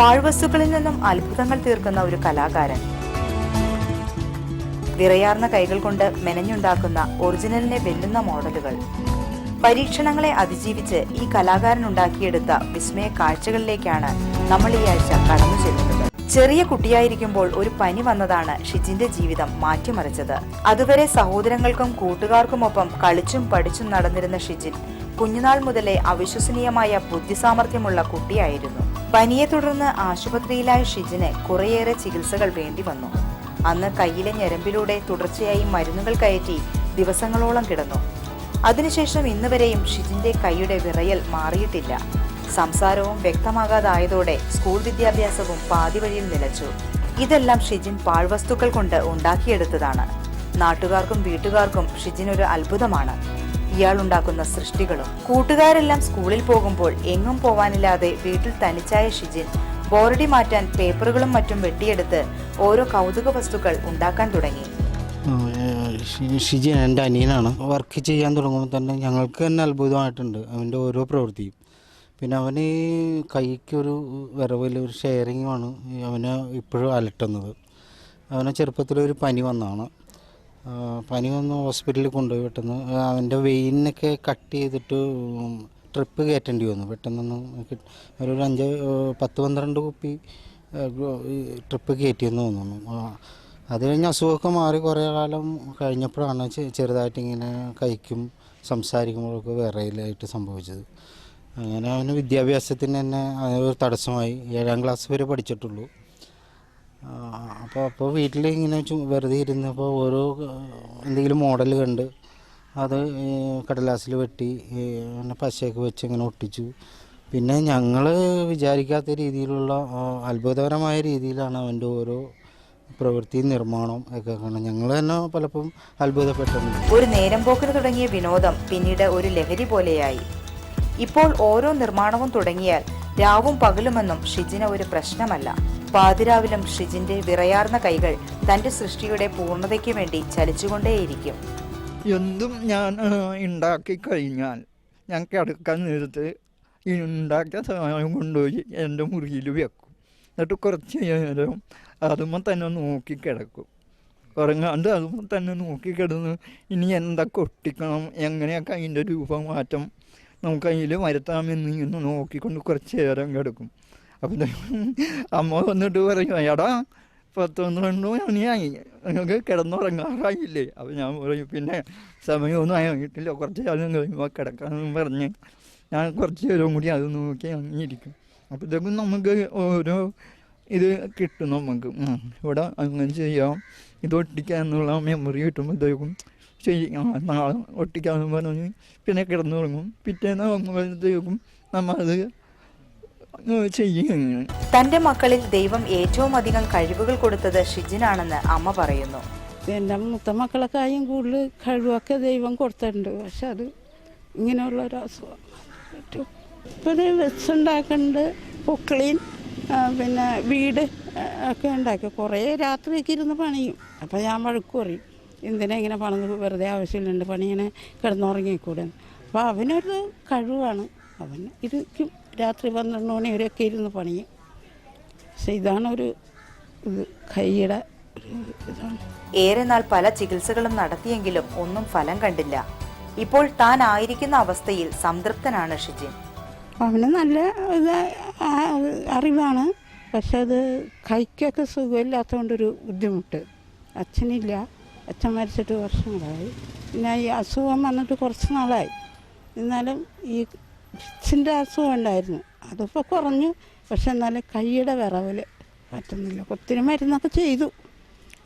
പാഴ്വസ്തുക്കളിൽ നിന്നും അത്ഭുതങ്ങൾ തീർക്കുന്ന ഒരു കലാകാരൻ. വിറയാർന്ന കൈകൾ കൊണ്ട് മെനഞ്ഞുണ്ടാക്കുന്ന ഒറിജിനലിനെ വെല്ലുന്ന മോഡലുകൾ. പരീക്ഷണങ്ങളെ അതിജീവിച്ച് ഈ കലാകാരൻ ഉണ്ടാക്കിയെടുത്ത വിസ്മയ കാഴ്ചകളിലേക്കാണ് നമ്മൾ ഈ ആഴ്ച കടന്നു ചെല്ലുന്നത്. ചെറിയ കുട്ടിയായിരിക്കുമ്പോൾ ഒരു പനി വന്നതാണ് ഷിജിന്റെ ജീവിതം മാറ്റിമറിച്ചത്. അതുവരെ സഹോദരങ്ങൾക്കും കൂട്ടുകാർക്കുമൊപ്പം കളിച്ചും പഠിച്ചും നടന്നിരുന്ന ഷിജിൻ കുഞ്ഞുനാൾ മുതലേ അവിശ്വസനീയമായ ബുദ്ധിസാമർഥ്യമുള്ള കുട്ടിയായിരുന്നു. പനിയെ തുടർന്ന് ആശുപത്രിയിലായ ഷിജിന് കുറേയേറെ ചികിത്സകൾ വേണ്ടി വന്നു. അന്ന് കയ്യിലെ ഞരമ്പിലൂടെ തുടർച്ചയായി മരുന്നുകൾ കയറ്റി ദിവസങ്ങളോളം കിടന്നു. അതിനുശേഷം ഇന്ന് വരെയും ഷിജിന്റെ കൈയുടെ വിറയൽ മാറിയിട്ടില്ല. സംസാരവും വ്യക്തമാകാതായതോടെ സ്കൂൾ വിദ്യാഭ്യാസവും പാതി വഴിയിൽ നിലച്ചു. ഇതെല്ലാം ഷിജിൻ പാഴ്വസ്തുക്കൾ കൊണ്ട് ഉണ്ടാക്കിയെടുത്തതാണ്. നാട്ടുകാർക്കും വീട്ടുകാർക്കും ഷിജിൻ ഒരു അത്ഭുതമാണ്. ഇയാൾ ഉണ്ടാക്കുന്ന സൃഷ്ടികളും. കൂട്ടുകാരെല്ലാം സ്കൂളിൽ പോകുമ്പോൾ എങ്ങും പോവാനില്ലാതെ വീട്ടിൽ തനിച്ചായ ഷിജിൻ ബോറടി മാറ്റാൻ പേപ്പറുകളും മറ്റും വെട്ടിയെടുത്ത് ഓരോ കൗതുക വസ്തുക്കൾ ഉണ്ടാക്കാൻ തുടങ്ങി. ഷിജിൻ എന്റെ അനിയനാണ്. വർക്ക് ചെയ്യാൻ തുടങ്ങുമ്പോൾ തന്നെ ഞങ്ങൾക്ക് തന്നെ അത്ഭുതമായിട്ടുണ്ട് അവന്റെ ഓരോ പ്രവൃത്തിയും. പിന്നെ അവന് കൈക്കൊരു വിറവിൽ ഒരു ഷെയറിങ്ങുമാണ് അവനെ ഇപ്പോഴും അലട്ടുന്നത്. അവന് ചെറുപ്പത്തിലൊരു പനി വന്നതാണ്. പനി വന്ന് ഹോസ്പിറ്റലിൽ കൊണ്ടുപോയി പെട്ടെന്ന്. അവന്റെ വെയിനൊക്കെ കട്ട് ചെയ്തിട്ട് ട്രിപ്പ് കയറ്റേണ്ടി വന്നു. പെട്ടെന്നൊന്ന് ഒരു അഞ്ച് പത്ത് പന്ത്രണ്ട് കുപ്പി ട്രിപ്പ് കയറ്റിയെന്ന് തോന്നുന്നു. അത് കഴിഞ്ഞ് അസുഖമൊക്കെ മാറി കുറേ കാലം കഴിഞ്ഞപ്പോഴാണ് ചെറുതായിട്ട് ഇങ്ങനെ കഴിക്കും സംസാരിക്കുമ്പോഴൊക്കെ വിറയിലായിട്ട് സംഭവിച്ചത്. അങ്ങനെ അവന് വിദ്യാഭ്യാസത്തിന് തന്നെ അതൊരു തടസ്സമായി. ഏഴാം ക്ലാസ് വരെ പഠിച്ചിട്ടുള്ളൂ. അപ്പോൾ അപ്പോൾ വീട്ടിൽ ഇങ്ങനെ വെറുതെ ഇരുന്നപ്പോൾ ഓരോ എന്തെങ്കിലും മോഡൽ കണ്ട് അത് കടലാസിൽ വെട്ടി പിന്നെ പശയൊക്കെ വെച്ച് ഇങ്ങനെ ഒട്ടിച്ചു. പിന്നെ ഞങ്ങൾ വിചാരിക്കാത്ത രീതിയിലുള്ള അത്ഭുതകരമായ രീതിയിലാണ് അവന്റെ ഓരോ പ്രവൃത്തി നിർമ്മാണം ഒക്കെ കാണാം ഞങ്ങൾ തന്നെ പലപ്പോഴും അത്ഭുതപ്പെട്ടിട്ടുണ്ട് ഒരു നേരം പോക്കിന് തുടങ്ങിയ വിനോദം പിന്നീട് ഒരു ലഹരി പോലെയായി. ഇപ്പോൾ ഓരോ നിർമ്മാണവും തുടങ്ങിയാൽ രാവും പകലുമെന്നും ഷിജിന ഒരു പ്രശ്നമല്ല. പാതിരാവിലും ഷിജിന്റെ വിറയാർന്ന കൈകൾ തന്റെ സൃഷ്ടിയുടെ പൂർണതയ്ക്ക് വേണ്ടി ചലിച്ചുകൊണ്ടേയിരിക്കും. എന്തും ഞാൻ ഉണ്ടാക്കി കഴിഞ്ഞാൽ ഞാൻ കിടക്കാൻ നേരത്ത് ഈ ഉണ്ടാക്കിയ സാധനം കൊണ്ടുപോയി എന്റെ മുറിയിൽ വെക്കും. എന്നിട്ട് കുറച്ച് നേരം അതുമ്പോൾ തന്നെ നോക്കി കിടക്കും. ഉറങ്ങാണ്ട് അതുമ്പോൾ തന്നെ നോക്കി കിടന്ന് ഇനി എന്തൊക്കെ ഒട്ടിക്കണം എങ്ങനെയൊക്കെ അതിന്റെ രൂപമാറ്റം നമുക്ക് അതിൽ വരുത്താമെന്ന് ഇങ്ങനെ നോക്കിക്കൊണ്ട് കുറച്ച് നേരം കിടക്കും. അപ്പം അമ്മ വന്നിട്ട് പറയും എടാ പത്ത് പന്ത്രണ്ട് മണിയായി നിങ്ങൾക്ക് കിടന്നുറങ്ങാറായില്ലേ. അപ്പം ഞാൻ പറയും പിന്നെ സമയമൊന്നും ആയിട്ടില്ല കുറച്ച് കാലം കഴിയുമ്പോൾ കിടക്കാമെന്ന് പറഞ്ഞ് ഞാൻ കുറച്ച് നേരം കൂടി അത് നോക്കി അങ്ങിരിക്കും. അപ്പോഴത്തേക്കും നമുക്ക് ഓരോ ഇത് കിട്ടും നമുക്ക്. ഇവിടെ അങ്ങനെ ചെയ്യാം. ഇത് ഒട്ടിക്കാം എന്നുള്ള മെമ്മറി കിട്ടുമ്പോഴത്തേക്കും ചെയ്യാം നാളെ ഒട്ടിക്കാമെന്ന് പറഞ്ഞ് പിന്നെ കിടന്നുറങ്ങും. പിറ്റേന്ന് ആകുമ്പോഴത്തേക്കും നമ്മളത് ചെയ്യും. തന്റെ മക്കളിൽ ദൈവം ഏറ്റവും അധികം കഴിവുകൾ കൊടുത്തത് ഷിജിനാണെന്ന് അമ്മ പറയുന്നു. എന്റെ മൂത്ത മക്കളെക്കായും കൂടുതൽ കഴിവൊക്കെ ദൈവം കൊടുത്തിട്ടുണ്ട്. പക്ഷെ അത് ഇങ്ങനെയുള്ള ഒരു അസുഖം. ഇത് വെച്ചുണ്ടാക്കുന്നുണ്ട് പൊക്കളീൻ പിന്നെ വീട് ഒക്കെ ഉണ്ടാക്കി. കുറേ രാത്രിയൊക്കെ ഇരുന്ന് പണിയും. അപ്പോൾ ഞാൻ വഴക്ക് പറയും എന്തിനാ ഇങ്ങനെ പണിത് വെറുതെ ആവശ്യമില്ലുണ്ട് പണി ഇങ്ങനെ കിടന്നുറങ്ങിക്കൂടെ? അപ്പോൾ അവനൊരു കഴിവാണ്. അവൻ ഇരിക്കും രാത്രി പന്ത്രണ്ട് മണി വരെയൊക്കെ ഇരുന്ന് പണിയും പക്ഷെ ഇതാണ് ഒരു ഇത് കൈയുടെ ഏറെ നാൾ പല ചികിത്സകളും നടത്തിയെങ്കിലും ഒന്നും ഫലം കണ്ടില്ല. ഇപ്പോൾ താൻ ആയിരിക്കുന്ന അവസ്ഥയിൽ സംതൃപ്തനാണ് ഷിജിൻ. അവന് നല്ല ഇത് അറിവാണ്. പക്ഷെ അത് കൈക്കൊക്കെ സുഖമില്ലാത്തതുകൊണ്ടൊരു ബുദ്ധിമുട്ട്. അച്ഛനില്ല. അച്ഛൻ മരിച്ചിട്ട് വർഷങ്ങളായി. പിന്നെ ഈ അസുഖം വന്നിട്ട് കുറച്ച് നാളായി. എന്നാലും ഈ ചിന്റെ അസുഖം ഉണ്ടായിരുന്നു. അതിപ്പോൾ കുറഞ്ഞു. പക്ഷെ എന്നാലും കൈയുടെ വിറവിൽ പറ്റുന്നില്ല. ഒത്തിരി മരുന്നൊക്കെ ചെയ്തു.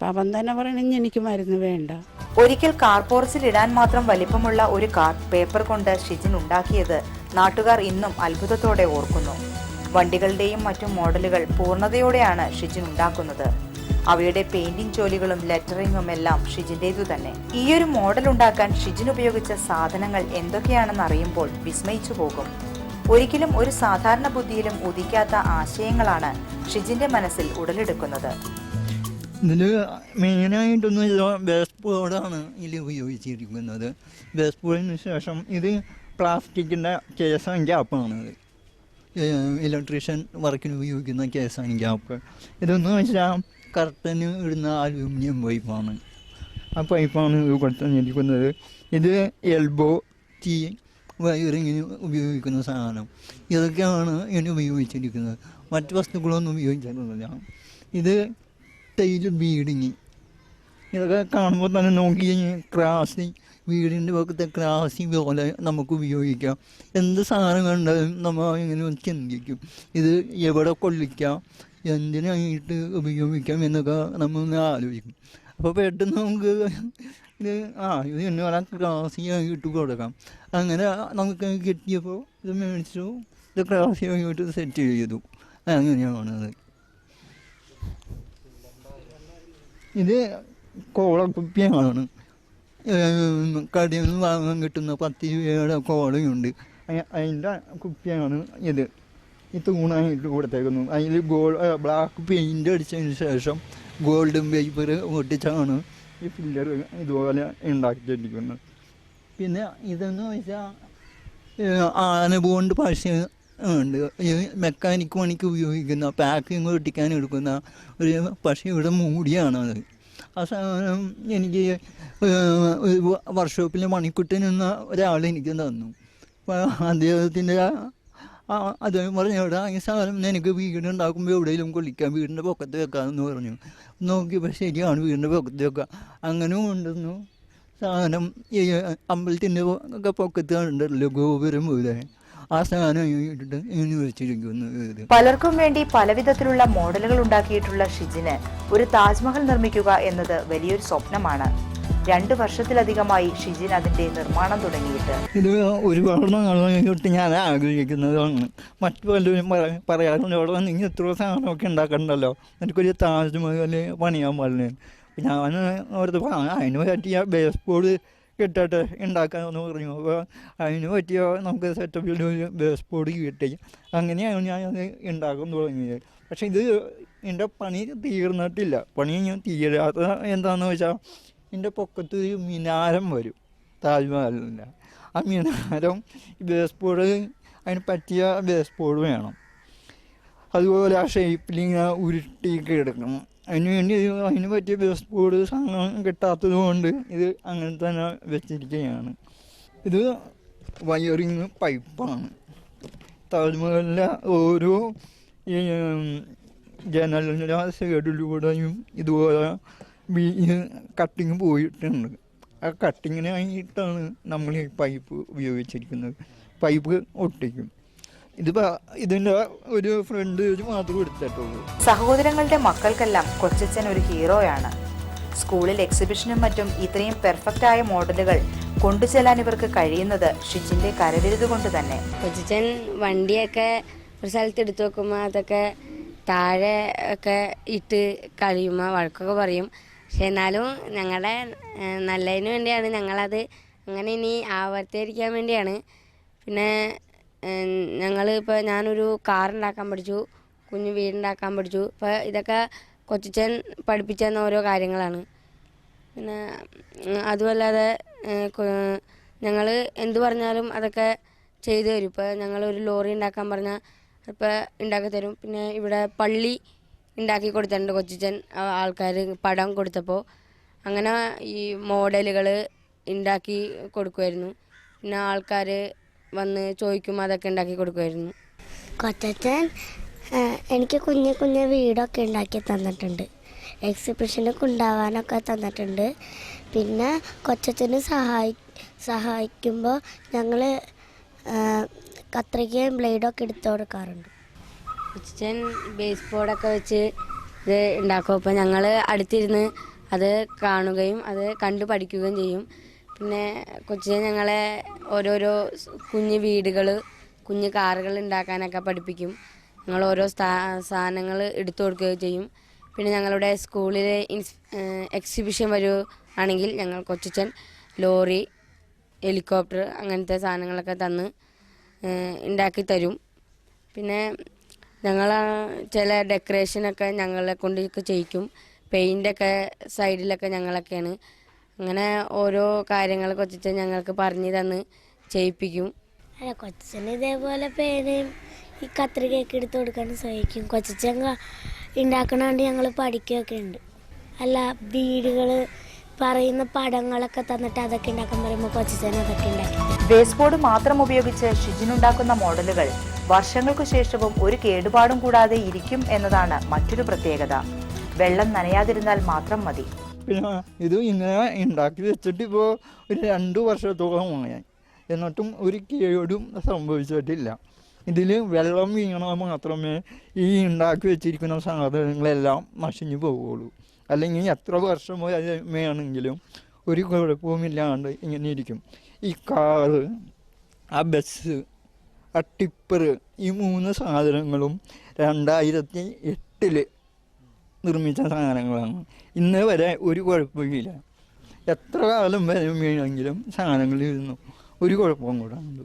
അവൻ തന്നെ പറയണെങ്കിൽ എനിക്ക് മരുന്ന് വേണ്ട. ഒരിക്കൽ കാർപോർസിൽ ഇടാൻ മാത്രം വലിപ്പമുള്ള ഒരു കാർ പേപ്പർ കൊണ്ട് ഷിജിൻ ഉണ്ടാക്കിയത് നാട്ടുകാർ ഇന്നും അത്ഭുതത്തോടെ ഓർക്കുന്നു. വണ്ടികളുടെയും മറ്റു മോഡലുകൾ പൂർണതയോടെയാണ് ഷിജിൻ ഉണ്ടാക്കുന്നത്. അവയുടെ പെയിന്റിംഗ് ജോലികളും ലെറ്ററിങ്ങും എല്ലാം ഷിജിന്റേതു തന്നെ. ഈയൊരു മോഡൽ ഉണ്ടാക്കാൻ ഷിജിൻ ഉപയോഗിച്ച സാധനങ്ങൾ എന്തൊക്കെയാണെന്ന് അറിയുമ്പോൾ വിസ്മയിച്ചു പോകും. ഒരിക്കലും ഒരു സാധാരണ ബുദ്ധിയിലും ഉദിക്കാത്ത ആശയങ്ങളാണ് ഷിജിന്റെ മനസ്സിൽ ഉടലെടുക്കുന്നത്. ഇതിൽ മെയിനായിട്ടൊന്നും ബേസ് ഇതിൽ ഉപയോഗിച്ചിരിക്കുന്നത്. ബേസ് ശേഷം ഇത് പ്ലാസ്റ്റിക്കിന്റെ കേസാണ് ഗ്യാപ്പാണ് ഇത്. ഇലക്ട്രീഷ്യൻ വർക്കിന് ഉപയോഗിക്കുന്ന കേസാണ് ഗ്യാപ്പ്. ഇതെന്ന് വെച്ചാൽ കർട്ടന് ഇടുന്ന അലൂമിനിയം പൈപ്പാണ് ആ പൈപ്പാണ് ഇത് കൊടുത്തിരിക്കുന്നത് ഇത് എൽബോ തീ വയറിങ്ങിന് ഉപയോഗിക്കുന്ന സാധനം. ഇതൊക്കെയാണ് ഇതിന് ഉപയോഗിച്ചിരിക്കുന്നത്. മറ്റ് വസ്തുക്കളൊന്നും ഉപയോഗിച്ചിരുന്നില്ല ഇത് ടൈൽ ബീഡിങ്. ഇതൊക്കെ കാണുമ്പോൾ തന്നെ നോക്കി ക്രാസി വീടിന്റെ പക്കത്തെ ക്രാസി പോലെ നമുക്ക് ഉപയോഗിക്കാം. എന്ത് സാധനം കണ്ടാലും നമ്മൾ ഇങ്ങനെ ചിന്തിക്കും. ഇത് എവിടെ കൊള്ളിക്കാം? എന്തിനായിട്ട് ഉപയോഗിക്കാം എന്നൊക്കെ നമ്മൾ ആലോചിക്കും. അപ്പോൾ പെട്ടെന്ന് നമുക്ക് ഇത് ആ ഇത് എന്നോട് ക്ലാസ്സിയായി ആയിട്ട് കൊടുക്കാം. അങ്ങനെ നമുക്ക് കിട്ടിയപ്പോൾ ഇത് മേടിച്ചു. ഇത് ക്ലാസ്സിയായിട്ട് സെറ്റ് ചെയ്തു. അങ്ങനെയാണത്. ഇത് കോളക്കുപ്പിയാണ്. കടയിൽ നിന്ന് വാങ്ങാൻ കിട്ടുന്ന പത്ത് രൂപയുടെ കോളയുണ്ട്. അതിന്റെ കുപ്പിയാണ് ഇത്. ഈ തൂണായിട്ട് കൊടുത്തേക്കുന്നു. അതിൽ ഗോൾ ബ്ലാക്ക് പെയിന്റ് അടിച്ചതിന് ശേഷം ഗോൾഡൻ പേപ്പർ ഒട്ടിച്ചാണ് ഈ പില്ലർ ഇതുപോലെ ഉണ്ടാക്കിയിരിക്കുന്നത് പിന്നെ ഇതെന്ന് വെച്ചാൽ ആന പോണ്ട് പശ ഉണ്ട്. ഈ മെക്കാനിക് പണിക്ക് ഉപയോഗിക്കുന്ന പാക്കിങ് ഒട്ടിക്കാൻ എടുക്കുന്ന ഒരു പക്ഷിയുടെ മൂടിയാണ് അത് ആ സാധനം എനിക്ക് ഒരു മണിക്കുട്ടിൽ എന്ന ഒരാൾ എനിക്ക് തന്നു. അപ്പോൾ അദ്ദേഹത്തിന്റെ അദ്ദേഹം പറഞ്ഞു എവിടെ ഈ സാധനം എനിക്ക് വീടുണ്ടാക്കുമ്പോൾ എവിടെയെങ്കിലും കൊള്ളിക്കാം. വീടിന്റെ പൊക്കത്ത് വെക്കാമെന്ന് പറഞ്ഞു. നോക്കിയപ്പോൾ ശരിയാണ് വീടിന്റെ പൊക്കത്ത് വെക്കുക അങ്ങനെ കൊണ്ടുവന്നു. സാധനം ഈ അമ്പലത്തിന്റെ ഒക്കെ പൊക്കത്ത് ഉണ്ടല്ലോ ഗോപുരം പോലെ. ആ സാധനം ഇട്ടിട്ട് വെച്ചിരിക്കുന്നു. പലർക്കും വേണ്ടി പലവിധത്തിലുള്ള മോഡലുകൾ ഉണ്ടാക്കിയിട്ടുള്ള ഷിജിന് ഒരു താജ്മഹൽ നിർമ്മിക്കുക എന്നത് വലിയൊരു സ്വപ്നമാണ്. രണ്ട് വർഷത്തിലധികമായി ഷിജിൻ അതിന്റെ നിർമ്മാണം തുടങ്ങിയിട്ട്. ഇത് ഒരുപാട് ഞാൻ ആഗ്രഹിക്കുന്നതാണ് മറ്റു പലരും പറ- പറയാറുണ്ട് അവിടെ വന്ന് ഇങ്ങനെ എത്ര സാധനമൊക്കെ ഉണ്ടാക്കണ്ടല്ലോ? എനിക്കൊരു താജ്മഹൽ പണിയാൻ പാടില്ല? ഞാൻ അവിടുത്തെ അതിന് പറ്റിയ ബേസ് ബോർഡ് കിട്ടട്ടെ ഉണ്ടാക്കാമെന്ന് പറഞ്ഞു. അപ്പോൾ അതിന് പറ്റിയ നമുക്ക് സെറ്റപ്പിൽ ഒരു ബേസ് ബോർഡ് കിട്ടി. അങ്ങനെയാണ് ഞാൻ അത് ഉണ്ടാക്കാൻ തുടങ്ങിയത്. പക്ഷേ ഇത് എന്റെ പണി തീർന്നിട്ടില്ല. പണി ഞാൻ തീരാത്ത എന്താണെന്ന് വെച്ചാൽ എന്റെ പൊക്കത്ത് ഒരു മിനാരം വരും താജ്മഹലിന്റെ. ആ മിനാരം ബേസ് ബോർഡ് അതിന് പറ്റിയ ബേസ് ബോർഡ് വേണം. അതുപോലെ ആ ഷേപ്പിൽ ഇങ്ങനെ ഉരുട്ടിയൊക്കെ അതിന് വേണ്ടി അതിന് പറ്റിയ ബേസ് ബോർഡ് സാധനം കിട്ടാത്തത് കൊണ്ട് ഇത് അങ്ങനെ തന്നെ വെച്ചിരിക്കുകയാണ്. ഇത് വയറിങ് പൈപ്പാണ്. താജ്മഹലിലെ ഓരോ ജനലിന്റെ സൈഡിലൂടെയും ഇതുപോലെ കട്ടിങ് പോയിട്ടുണ്ട്. ആ കട്ടിങ്ങിനായിട്ടാണ് നമ്മൾ ഈ പൈപ്പ് ഉപയോഗിച്ചിരിക്കുന്നത്. പൈപ്പ് ഒട്ടിക്കും. ഇതിപ്പോൾ ഇതിന്റെ ഒരു ഫ്രണ്ട് മാത്രം എടുത്തിട്ടുള്ളൂ. സഹോദരങ്ങളുടെ മക്കൾക്കെല്ലാം കൊച്ചച്ഛൻ ഒരു ഹീറോയാണ്. സ്കൂളിൽ എക്സിബിഷനും മറ്റും ഇത്രയും പെർഫെക്റ്റ് ആയ മോഡലുകൾ കൊണ്ടുചെല്ലാൻ ഇവർക്ക് കഴിയുന്നത് ഷിജിന്റെ കരവിരുത് കൊണ്ട് തന്നെ. കൊച്ചച്ഛൻ വണ്ടിയൊക്കെ ഒരു സ്ഥലത്ത് എടുത്തു വെക്കുമ്പോൾ അതൊക്കെ താഴെ ഒക്കെ ഇട്ട് കഴിയുമ്പോൾ വഴക്കൊക്കെ പറയും. പക്ഷെ എന്നാലും ഞങ്ങളുടെ നല്ലതിന് വേണ്ടിയാണ് ഞങ്ങളത് അങ്ങനെ ഇനി ആവർത്തിയിരിക്കാൻ വേണ്ടിയാണ്. പിന്നെ ഞങ്ങൾ ഇപ്പോൾ ഞാനൊരു കാർ ഉണ്ടാക്കാൻ പഠിച്ചു കുഞ്ഞു വീടുണ്ടാക്കാൻ പഠിച്ചു. ഇപ്പോൾ ഇതൊക്കെ കൊച്ചിച്ചൻ പഠിപ്പിച്ചെന്ന ഓരോ കാര്യങ്ങളാണ്. പിന്നെ അതുമല്ലാതെ ഞങ്ങൾ എന്തു പറഞ്ഞാലും അതൊക്കെ ചെയ്തു തരും. ഇപ്പോൾ ഞങ്ങളൊരു ലോറി ഉണ്ടാക്കാൻ പറഞ്ഞാൽ ഇപ്പോൾ ഉണ്ടാക്കി തരും. പിന്നെ ഇവിടെ പള്ളി ഉണ്ടാക്കി കൊടുത്തിട്ടുണ്ട് കൊച്ചിച്ചൻ ആൾക്കാർ പടം കൊടുത്തപ്പോൾ അങ്ങനെ ഈ മോഡലുകൾ ഉണ്ടാക്കി കൊടുക്കുമായിരുന്നു പിന്നെ ആൾക്കാർ വന്ന് ചോദിക്കും അതൊക്കെ ഉണ്ടാക്കി കൊടുക്കുമായിരുന്നു കൊച്ചച്ചൻ എനിക്ക് കുഞ്ഞു കുഞ്ഞു വീടൊക്കെ ഉണ്ടാക്കി തന്നിട്ടുണ്ട്. എക്സിബിഷനൊക്കെ കൊണ്ടുപോകാനൊക്കെ തന്നിട്ടുണ്ട്. പിന്നെ കൊച്ചച്ചന് സഹായി സഹായിക്കുമ്പോൾ ഞങ്ങൾ കത്രികയും ബ്ലേഡൊക്കെ എടുത്തു കൊടുക്കാറുണ്ട്. കൊച്ചൻ ബേസ് ബോർഡൊക്കെ വെച്ച് ഇത് ഉണ്ടാക്കും അപ്പോൾ ഞങ്ങൾ അടുത്തിരുന്ന് അത് കാണുകയും അത് കണ്ടു പഠിക്കുകയും ചെയ്യും. പിന്നെ കൊച്ചിനെ ഞങ്ങളെ ഓരോരോ കുഞ്ഞു വീടുകൾ കുഞ്ഞു കാറുകൾ ഉണ്ടാക്കാനൊക്കെ പഠിപ്പിക്കും. ഞങ്ങൾ ഓരോ സ്ഥാ സാധനങ്ങൾ എടുത്തു കൊടുക്കുകയും ചെയ്യും. പിന്നെ ഞങ്ങളുടെ സ്കൂളിലെ ഇൻസ് എക്സിബിഷൻ വരുവാണെങ്കിൽ ഞങ്ങൾ കൊച്ചിച്ചൻ ലോറി ഹെലികോപ്റ്റർ അങ്ങനത്തെ സാധനങ്ങളൊക്കെ തന്ന് ഉണ്ടാക്കി തരും. പിന്നെ ഞങ്ങൾ ചില ഡെക്കറേഷനൊക്കെ ഞങ്ങളെ കൊണ്ടൊക്കെ ചെയ്യിക്കും. പെയിന്റൊക്കെ സൈഡിലൊക്കെ ഞങ്ങളൊക്കെയാണ്. അങ്ങനെ ഓരോ കാര്യങ്ങൾ വെച്ചിട്ട് ഞങ്ങൾക്ക് പറഞ്ഞു തന്ന് ചെയ്യിപ്പിക്കും. അല്ല കൊച്ചിന് ഇതേപോലെ പേനയും ഈ കത്രികയൊക്കെ എടുത്ത് കൊടുക്കാൻ സഹായിക്കും. കൊച്ചച്ചൻ ഉണ്ടാക്കണോണ്ട് ഞങ്ങൾ പഠിക്കുകയൊക്കെ ഉണ്ട്. അല്ല വീടുകൾ പറയുന്ന പടങ്ങളൊക്കെ തന്നിട്ട് അതൊക്കെ ഉണ്ടാക്കാൻ പറയുമ്പോൾ കൊച്ചച്ചൻ അതൊക്കെ ഉണ്ടാക്കി. വേസ്റ്റ് ബോർഡ് മാത്രം ഉപയോഗിച്ച് ഷിജിനുണ്ടാക്കുന്ന മോഡലുകൾ വർഷങ്ങൾക്കു ശേഷവും ഒരു കേടുപാടും കൂടാതെ ഇരിക്കും എന്നതാണ് മറ്റൊരു പ്രത്യേകത. വെള്ളം നനയാതിരുന്നാൽ മാത്രം മതി. പിന്നെ ഇത് ഇങ്ങനെ ഉണ്ടാക്കി വെച്ചിട്ട് ഇപ്പോൾ ഒരു രണ്ട് വർഷത്തോളമായി എന്നിട്ടും ഒരു കേടും സംഭവിച്ചിട്ടില്ല. ഇതിൽ വെള്ളം വീണാൽ മാത്രമേ ഈ ഉണ്ടാക്കി വെച്ചിരിക്കുന്ന സാധനങ്ങളെല്ലാം നശിഞ്ഞു പോവുകയുള്ളൂ അല്ലെങ്കിൽ എത്ര വർഷം വേണമെങ്കിലും ഒരു കുഴപ്പവുമില്ലാണ്ട് ഇങ്ങനെ ഇരിക്കും. ഈ കാറ് ആ ബസ് ആ ടിപ്പർ ഈ മൂന്ന് സാധനങ്ങളും രണ്ടായിരത്തി എട്ടിൽ നിർമ്മിച്ച സാധനങ്ങളാണ്. ഇന്ന് വരെ ഒരു കുഴപ്പമില്ല. എത്ര കാലം വരെ വീണെങ്കിലും സാധനങ്ങൾ ഇരുന്നു. ഒരു കുഴപ്പവും കൂടെ ഉണ്ട്.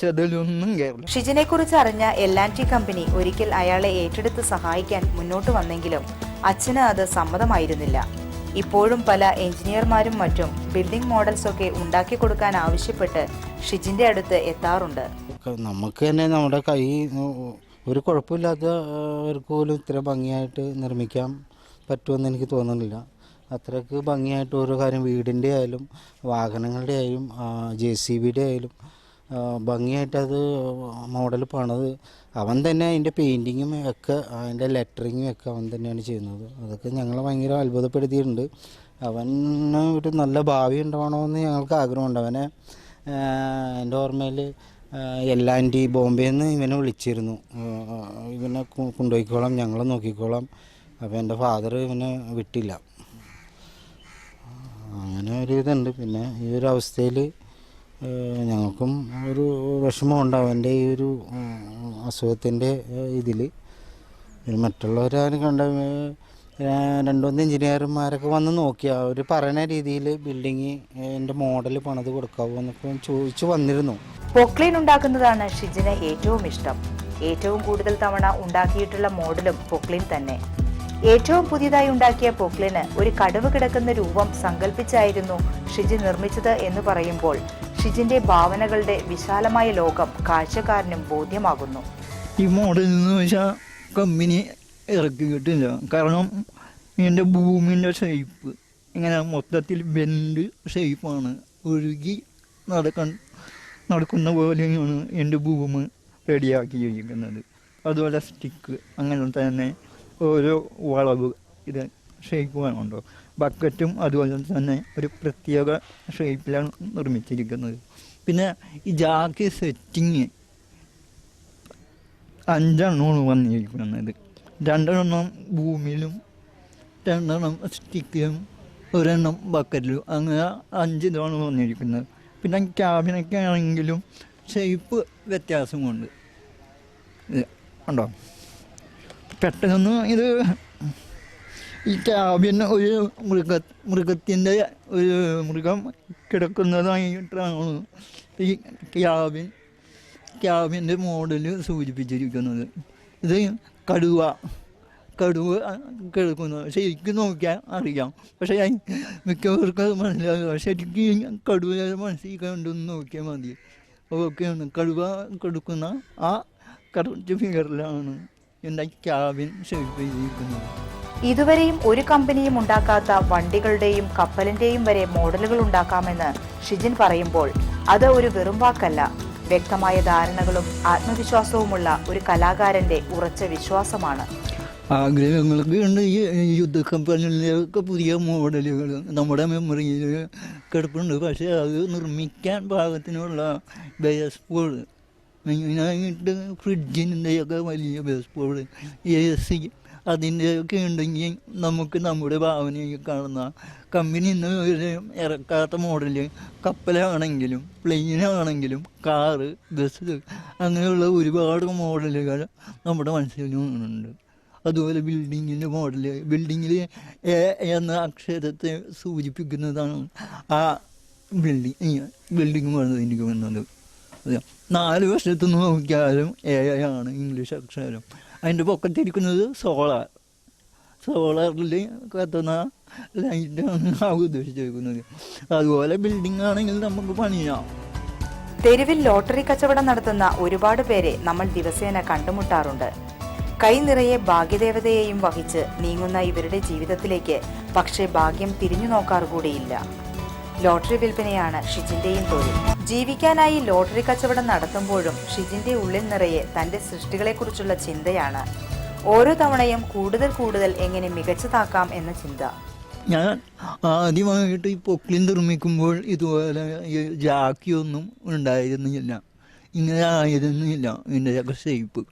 ചെതലൊന്നും കയറില്ല ഷിജിനെ കുറിച്ച് അറിഞ്ഞ എൽ ആൻഡ് ടി കമ്പനി ഒരിക്കൽ അയാളെ ഏറ്റെടുത്ത് സഹായിക്കാൻ മുന്നോട്ട് വന്നെങ്കിലും അച്ഛന് അത് സമ്മതമായിരുന്നില്ല. ഇപ്പോഴും പല എഞ്ചിനീയർമാരും മറ്റും ബിൽഡിംഗ് മോഡൽസ് ഒക്കെ ഉണ്ടാക്കി കൊടുക്കാൻ ആവശ്യപ്പെട്ട് ഷിജിന്റെ അടുത്ത് എത്താറുണ്ട്. നമുക്ക് തന്നെ നമ്മുടെ കൈ ഒരു കുഴപ്പമില്ലാത്തവർക്ക് പോലും ഇത്ര ഭംഗിയായിട്ട് നിർമ്മിക്കാൻ പറ്റുമെന്ന് എനിക്ക് തോന്നുന്നില്ല. അത്രയ്ക്ക് ഭംഗിയായിട്ട് ഓരോ കാര്യം വീടിന്റെ ആയാലും വാഹനങ്ങളുടെ ആയാലും ജെ സി ബിയുടെ ആയാലും ആ, ഭംഗിയായിട്ട് അത് മോഡൽ പണത്. അവൻ തന്നെ അതിന്റെ പെയിന്റിങ്ങും ഒക്കെ അതിന്റെ ലെറ്ററിങ്ങും ഒക്കെ അവൻ തന്നെയാണ് ചെയ്യുന്നത്. അതൊക്കെ ഞങ്ങളെ ഭയങ്കര അത്ഭുതപ്പെടുത്തിയിട്ടുണ്ട്. അവന് ഒരു നല്ല ഭാവി ഉണ്ടാവണമെന്ന് ഞങ്ങൾക്ക് ആഗ്രഹമുണ്ട്. അവനെ എന്റെ ഓർമ്മയിൽ ടി ബോംബെയിൽ നിന്ന് ഇവനെ വിളിച്ചിരുന്നു. ഇവനെ കൊണ്ടുപോയിക്കോളാം ഞങ്ങൾ നോക്കിക്കോളാം. അപ്പോൾ എന്റെ ഫാദർ ഇവനെ വിട്ടില്ല. അങ്ങനെ ഒരു ഇതുണ്ട്. പിന്നെ ഈ ഒരു അവസ്ഥയിൽ ഞങ്ങൾക്കും ഒരു വിഷമമുണ്ട് അവന്റെ ഈ ഒരു അസുഖത്തിന്റെ ഇതിൽ മറ്റുള്ളവരാരും കണ്ട രണ്ടുമൂന്ന് എഞ്ചിനീയർമാരൊക്കെ വന്ന് നോക്കി. അവർ പറയുന്ന രീതിയിൽ ബിൽഡിങ് എന്റെ മോഡൽ പണിത് കൊടുക്കാവോ എന്നൊക്കെ ചോദിച്ചു വന്നിരുന്നു. പൊക്ലീൻ ഉണ്ടാക്കുന്നതാണ് ഷിജിന് ഏറ്റവും ഇഷ്ടം. ഏറ്റവും കൂടുതൽ തവണ ഉണ്ടാക്കിയിട്ടുള്ള മോഡലും പൊക്ലീൻ തന്നെ. ഏറ്റവും പുതിയതായി ഉണ്ടാക്കിയ പൊക്ലിന് ഒരു കടവ് കിടക്കുന്ന രൂപം സങ്കല്പിച്ചായിരുന്നു ഷിജി നിർമ്മിച്ചത് എന്ന് പറയുമ്പോൾ ഷിജിന്റെ ഭാവനകളുടെ വിശാലമായ ലോകം കാഴ്ചക്കാരനും ബോധ്യമാകുന്നു. ഈ മോഡൽ എന്ന് വെച്ചാൽ കമ്പനി ഇറക്കിയിട്ടില്ല കാരണം എന്റെ ഭൂമിന്റെ ഷേപ്പ് ഇങ്ങനെ മൊത്തത്തിൽ ബെൻഡ് ഷേപ്പാണ് ഒഴുകി നടക്കാൻ നടക്കുന്ന പോലെയാണ് എന്റെ ഭൂമി റെഡിയാക്കിയിരിക്കുന്നത്. അതുപോലെ സ്റ്റിക്ക് അങ്ങനെ തന്നെ ഓരോ വളവ് ഇത് ഷേപ്പ് വേണമുണ്ടോ ബക്കറ്റും അതുപോലെ തന്നെ ഒരു പ്രത്യേക ഷേപ്പിലാണ് നിർമ്മിച്ചിരിക്കുന്നത്. പിന്നെ ഈ ജാക്കി സെറ്റിങ് അഞ്ചെണ്ണമാണ് വന്നിരിക്കുന്നത്. രണ്ടെണ്ണം ഭൂമിയിലും രണ്ടെണ്ണം സ്റ്റിക്കിലും ഒരെണ്ണം ബക്കറ്റിലും. അങ്ങനെ അഞ്ച് ഇതാണ് വന്നിരിക്കുന്നത്. പിന്നെ ക്യാബിനൊക്കെ ആണെങ്കിലും ഷേപ്പ് വ്യത്യാസമുണ്ട്. ഉണ്ടോ പെട്ടെന്ന് ഇത് ഈ ക്യാബിൻ ഒരു മൃഗ മൃഗത്തിന്റെ ഒരു മൃഗം കിടക്കുന്നതായിട്ടാണ് ഈ ക്യാബിൻ ക്യാബിന്റെ മോഡൽ സൂചിപ്പിച്ചിരിക്കുന്നത്. ഇത് കടുവ കടുവ കിടക്കുന്നത്. ശരിക്കും നോക്കിയാൽ അറിയാം. പക്ഷേ മിക്കവർക്കും അത് മനസ്സിലാവില്ല ശരിക്കും കടുവ മനസ്സിൽ കണ്ടൊന്ന് നോക്കിയാൽ മതി. ഓക്കെയാണ്. കടുവ കൊടുക്കുന്ന ആ കറക്റ്റ് ഫിഗറിലാണ് എന്റെ ക്യാബിൻ ഷേപ്പ് ചെയ്തിരിക്കുന്നത് ഇതുവരെയും ഒരു കമ്പനിയും ഉണ്ടാക്കാത്ത വണ്ടികളുടെയും കപ്പലിന്റെയും വരെ മോഡലുകൾ ഉണ്ടാക്കാമെന്ന് ഷിജിൻ പറയുമ്പോൾ അത് ഒരു വെറും വാക്കല്ല. വ്യക്തമായ ധാരണകളും ആത്മവിശ്വാസവുമുള്ള ഒരു കലാകാരന്റെ ഉറച്ച വിശ്വാസമാണ്. ആഗ്രഹങ്ങൾക്ക് ഈ യുദ്ധക്കപ്പലിലൊക്കെ പുതിയ മോഡലുകൾ നമ്മുടെ മെമ്മറിയിൽ കിടപ്പുണ്ട്. പക്ഷേ അത് നിർമ്മിക്കാൻ പാകത്തിനുള്ള ബേസ്ബോൾ മെയിനായിട്ട് ഫ്രിഡ്ജിന്റെയൊക്കെ വലിയ ബേസ്ബോൾ എ സി അതിന്റെയൊക്കെ ഉണ്ടെങ്കിൽ നമുക്ക് നമ്മുടെ ഭാവനയിൽ കാണുന്ന കമ്പനി ഇന്ന് ഒരു ഇറക്കാത്ത മോഡൽ കപ്പലാണെങ്കിലും പ്ലെയിനാണെങ്കിലും കാറ് ബസ് അങ്ങനെയുള്ള ഒരുപാട് മോഡലുകൾ നമ്മുടെ മനസ്സിൽ മനസ്സിലുണ്ട് അതുപോലെ ബിൽഡിങ്ങിന്റെ മോഡൽ ബിൽഡിങ്ങിൽ എ എന്ന അക്ഷരത്തെ സൂചിപ്പിക്കുന്നതാണ് ആ ബിൽഡിങ് ബിൽഡിങ് പണിതിരിക്കുന്നത് അതെ. നാല് വർഷത്തു നോക്കിയാലും എ ആണ് ഇംഗ്ലീഷ് അക്ഷരം. അതിന്റെ പൊക്കത്തിരിക്കുന്നത് സോളാർ സോളാറിൽ കത്തുന്ന ലൈറ്റാണ് ഉദ്ദേശിച്ചിരിക്കുന്നത്. അതുപോലെ ബിൽഡിംഗ് ആണെങ്കിൽ നമുക്ക് പണിയാം. തെരുവിൽ ലോട്ടറി കച്ചവടം നടത്തുന്ന ഒരുപാട് പേരെ നമ്മൾ ദിവസേന കണ്ടുമുട്ടാറുണ്ട്. കൈ നിറയെ ഭാഗ്യദേവതയെയും വഹിച്ച് നീങ്ങുന്ന ഇവരുടെ ജീവിതത്തിലേക്ക് പക്ഷേ ഭാഗ്യം തിരിഞ്ഞു നോക്കാറുകൂടിയില്ല. ലോട്ടറി വിൽപ്പനയാണ് ഷിജിന്റെയും തൊഴിൽ. ജീവിക്കാനായി ലോട്ടറി കച്ചവടം നടത്തുമ്പോഴും ഷിജിന്റെ ഉള്ളിൽ നിറയെ തന്റെ സൃഷ്ടികളെക്കുറിച്ചുള്ള ചിന്തയാണ്. ഓരോ തവണയും കൂടുതൽ കൂടുതൽ എങ്ങനെ മികച്ചതാക്കാം എന്ന ചിന്ത. ഞാൻ ആദ്യമായിട്ട് ഈ പൊക്കിളിൻ നിർമ്മിക്കുമ്പോൾ ഇതുപോലെ ജാക്കിയൊന്നും ഉണ്ടായിരുന്നില്ല. ഇങ്ങനെ ആയിരുന്നില്ല ഇതിന്റെ ഷേപ്പ്.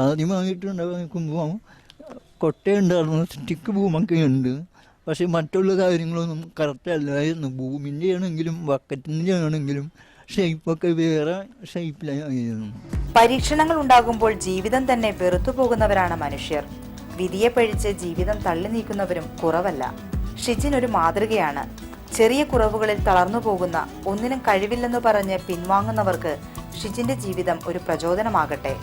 ആദ്യമായിട്ട് ഉണ്ടാക്കുമ്പോൾ കൊട്ടയുണ്ടായിരുന്നു സ്റ്റിക്ക് ഭൂമൊക്കെ ഉണ്ട്. പക്ഷെ മറ്റുള്ള കാര്യങ്ങളൊന്നും കറക്റ്റ് അല്ലായിരുന്നു ഭൂമിന്റെ ആണെങ്കിലും ബക്കറ്റിന്റെ ആണെങ്കിലും ഷേപ്പൊക്കെ വേറെ ഷേപ്പിലായിരുന്നു പരീക്ഷണങ്ങൾ ഉണ്ടാകുമ്പോൾ ജീവിതം തന്നെ വെറുത്തു പോകുന്നവരാണ് മനുഷ്യർ. വിധിയെ പഴിച്ച് ജീവിതം തള്ളി നീക്കുന്നവരും കുറവല്ല. ഷിജിൻ ഒരു മാതൃകയാണ്. ചെറിയ കുറവുകളിൽ തളർന്നു പോകുന്ന ഒന്നിനും കഴിവില്ലെന്ന് പറഞ്ഞ് പിൻവാങ്ങുന്നവർക്ക് ഷിജിന്റെ ജീവിതം ഒരു പ്രചോദനമാകട്ടെ.